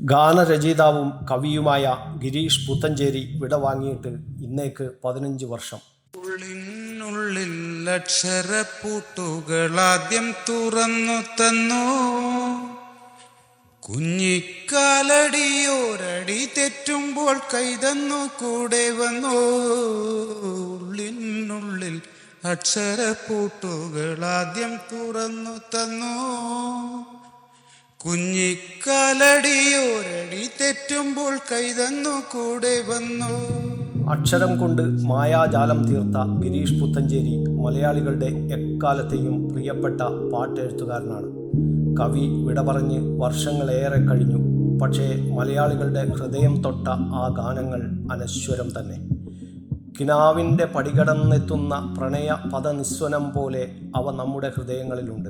ഗാനരചയിതാവും കവിയുമായ ഗിരീഷ് പുത്തഞ്ചേരി വിട വാങ്ങിയിട്ട് ഇന്നേക്ക് പതിനഞ്ച് വർഷം. ഉള്ളിനുള്ളിൽ അക്ഷരപ്പൂട്ടുകൾ ആദ്യം തുറന്നു തന്നു. കുഞ്ഞിക്കാലടിയോരടി തെറ്റുമ്പോൾ കൈതന്നു കൂടെ വന്നു. ഉള്ളിനുള്ളിൽ അക്ഷരപ്പൂട്ടുകൾ ആദ്യം തുറന്നു തന്നു. കുഞ്ഞിക്കാലടിയോരടി തെറ്റുമ്പോൾ കൈതന്നു കൂടെ വന്നു. അക്ഷരം കൊണ്ട് മായാജാലം തീർത്ത ഗിരീഷ് പുത്തഞ്ചേരി മലയാളികളുടെ എക്കാലത്തെയും പ്രിയപ്പെട്ട പാട്ടെഴുത്തുകാരനാണ്. കവി വിട പറഞ്ഞ് വർഷങ്ങളേറെ കഴിഞ്ഞു. പക്ഷേ മലയാളികളുടെ ഹൃദയം തൊട്ട ആ ഗാനങ്ങൾ അനശ്വരം തന്നെ. കിനാവിന്റെ പടികടന്നെത്തുന്ന പ്രണയ പദനിസ്വനം പോലെ അവ നമ്മുടെ ഹൃദയങ്ങളിലുണ്ട്.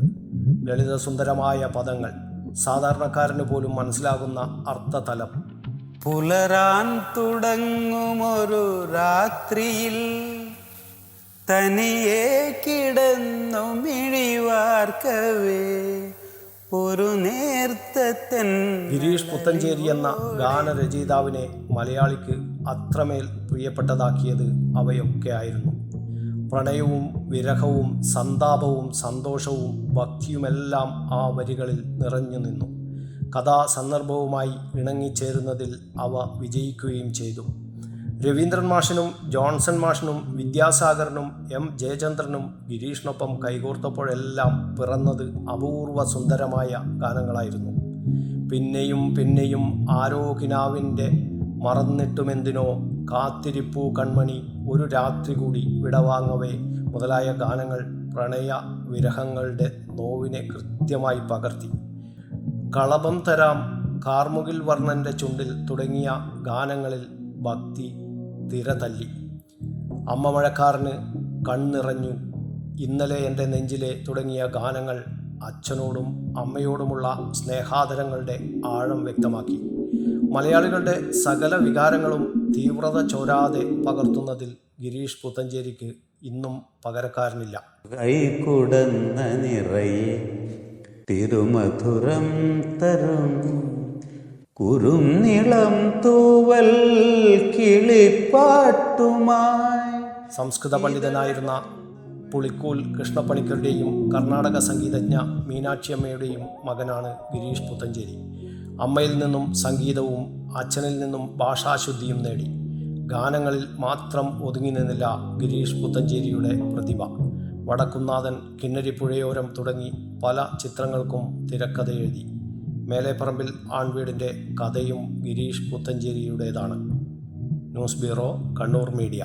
ലളിതസുന്ദരമായ പദങ്ങൾ സാധാരണക്കാരന് പോലും മനസ്സിലാകുന്ന അർത്ഥതലം. പുലരാൻ തുടങ്ങുമൊരു രാത്രിയിൽ തനിയെ കിടന്നു മിഴിവാർക്കവേ ഒരു നേർത്തൻ ഗിരീഷ് പുത്തഞ്ചേരി എന്ന ഗാനരചയിതാവിനെ മലയാളിക്ക് അത്രമേൽ പ്രിയപ്പെട്ടതാക്കിയത് അവയൊക്കെ ആയിരുന്നു പ്രണയവും വിരഹവും സന്താപവും സന്തോഷവും ഭക്തിയുമെല്ലാം ആ വരികളിൽ നിറഞ്ഞു നിന്നു. കഥാ സന്ദർഭവുമായി ഇണങ്ങിച്ചേരുന്നതിൽ അവ വിജയിക്കുകയും ചെയ്തു. രവീന്ദ്രൻ മാഷിനും ജോൺസൺ മാഷിനും വിദ്യാസാഗറിനും എം ജയചന്ദ്രനും ഗിരീഷിനൊപ്പം കൈകോർത്തപ്പോഴെല്ലാം പിറന്നത് അപൂർവ സുന്ദരമായ ഗാനങ്ങളായിരുന്നു. പിന്നെയും പിന്നെയും ആരോ കിനാവിന്റെ മറന്നിട്ടുമെന്തിനോ കാത്തിരിപ്പു കൺമണി ഒരു രാത്രി കൂടി വിടവാങ്ങവേ. മുതലായ ഗാനങ്ങൾ പ്രണയ വിരഹങ്ങളുടെ നോവിനെ കൃത്യമായി പകർത്തി. കളഭം തരാം കാർമുകിൽ വർണന്റെ ചുണ്ടിൽ തുടങ്ങിയ ഗാനങ്ങളിൽ ഭക്തി തിര തല്ലി അമ്മ മഴക്കാരന് കണ്ണിറഞ്ഞു. ഇന്നലെ എന്റെ നെഞ്ചിലെ തുടങ്ങിയ ഗാനങ്ങൾ അച്ഛനോടും അമ്മയോടുമുള്ള സ്നേഹാദരങ്ങളുടെ ആഴം വ്യക്തമാക്കി. മലയാളികളുടെ സകല വികാരങ്ങളും തീവ്രത ചോരാതെ പകർത്തുന്നതിൽ ഗിരീഷ് പുത്തഞ്ചേരിക്ക് ഇന്നും പകരക്കാരനില്ല. നിറയെ തിരുമധുരം തരും. കുറുനിളം തൂവൽ കിളിപ്പാട്ടുമായി. സംസ്കൃത പണ്ഡിതനായിരുന്ന പുളിക്കൂൽ കൃഷ്ണപ്പണിക്കരുടെയും കർണാടക സംഗീതജ്ഞ മീനാക്ഷിയമ്മയുടെയും മകനാണ് ഗിരീഷ് പുത്തഞ്ചേരി. അമ്മയിൽ നിന്നും സംഗീതവും അച്ഛനിൽ നിന്നും ഭാഷാശുദ്ധിയും നേടി. ഗാനങ്ങളിൽ മാത്രം ഒതുങ്ങി നിന്നില്ല ഗിരീഷ് പുത്തഞ്ചേരിയുടെ പ്രതിഭ. വടക്കുന്നാഥൻ കിന്നരിപ്പുഴയോരം തുടങ്ങി പല ചിത്രങ്ങൾക്കും തിരക്കഥ എഴുതി മേലേപ്പറമ്പിൽ ആൺവീടിന്റെ കഥയും Girish പുത്തഞ്ചേരിയുടേതാണ്. News bureau Kannur media.